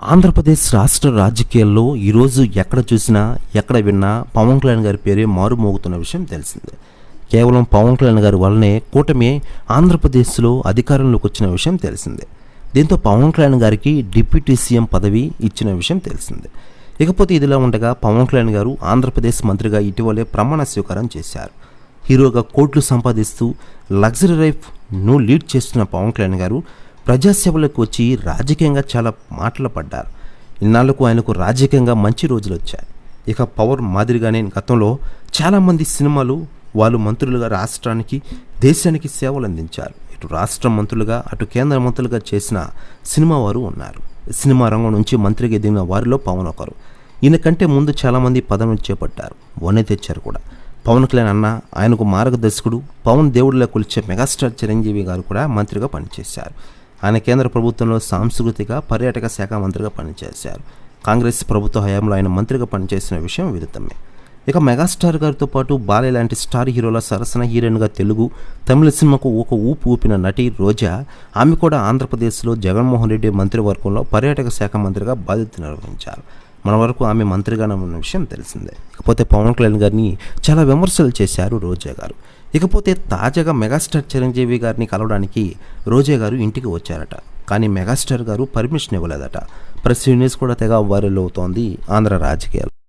ఆంధ్రప్రదేశ్ రాష్ట్ర రాజకీయాల్లో ఈరోజు ఎక్కడ చూసినా ఎక్కడ విన్నా పవన్ కళ్యాణ్ గారి పేరే మారుమోగుతున్న విషయం తెలిసిందే. కేవలం పవన్ కళ్యాణ్ గారి వల్లనే కూటమి ఆంధ్రప్రదేశ్లో అధికారంలోకి వచ్చిన విషయం తెలిసిందే. దీంతో పవన్ కళ్యాణ్ గారికి డిప్యూటీ సీఎం పదవి ఇచ్చిన విషయం తెలిసిందే. ఇకపోతే ఇదిలా ఉండగా పవన్ కళ్యాణ్ గారు ఆంధ్రప్రదేశ్ మంత్రిగా ఇటీవలే ప్రమాణ స్వీకారం చేశారు. హీరోగా కోట్లు సంపాదిస్తూ లగ్జరీ లైఫ్ను లీడ్ చేస్తున్న పవన్ కళ్యాణ్ గారు ప్రజాసేవలకు వచ్చి రాజకీయంగా చాలా మాటలు పడ్డారు. ఇన్నాళ్ళకు ఆయనకు రాజకీయంగా మంచి రోజులు వచ్చాయి. ఇక పవర్ మాదిరిగానే గతంలో చాలామంది సినిమాలు వాళ్ళు మంత్రులుగా రాష్ట్రానికి దేశానికి సేవలు అందించారు. ఇటు రాష్ట్ర మంత్రులుగా అటు కేంద్ర మంత్రులుగా చేసిన సినిమా వారు ఉన్నారు. సినిమా రంగం నుంచి మంత్రిగా ఎదిగిన వారిలో పవన్ ఒకరు. ఈయన కంటే ముందు చాలామంది పదవులు చేపట్టారు. వనే తెచ్చారు కూడా. పవన్ కళ్యాణ్ అన్న ఆయనకు మార్గదర్శకుడు పవన్ దేవుడిలా కొలిచే మెగాస్టార్ చిరంజీవి గారు కూడా మంత్రిగా పనిచేశారు. ఆయన కేంద్ర ప్రభుత్వంలో సాంస్కృతిక పర్యాటక శాఖ మంత్రిగా పనిచేశారు. కాంగ్రెస్ ప్రభుత్వ హయాంలో ఆయన మంత్రిగా పనిచేసిన విషయం విదితమే. ఇక మెగాస్టార్ గారితో పాటు బాలే లాంటి స్టార్ హీరోల సరసన హీరోయిన్గా తెలుగు తమిళ సినిమాకు ఒక ఊపు ఊపిన నటి రోజా ఆమె కూడా ఆంధ్రప్రదేశ్లో జగన్మోహన్ రెడ్డి మంత్రివర్గంలో పర్యాటక శాఖ మంత్రిగా బాధ్యత నిర్వహించారు. మన వరకు ఆమె మంత్రిగానే ఉన్న విషయం తెలిసిందే. ఇకపోతే పవన్ కళ్యాణ్ గారిని చాలా విమర్శలు చేశారు రోజా గారు. ఇకపోతే తాజాగా మెగాస్టార్ చిరంజీవి గారిని కలవడానికి రోజా గారు ఇంటికి వచ్చారట. కానీ మెగాస్టార్ గారు పర్మిషన్ ఇవ్వలేదట. ప్రెస్ యూనిస్ కూడా తెగ వైరల్ అవుతోంది ఆంధ్ర రాజకీయాలు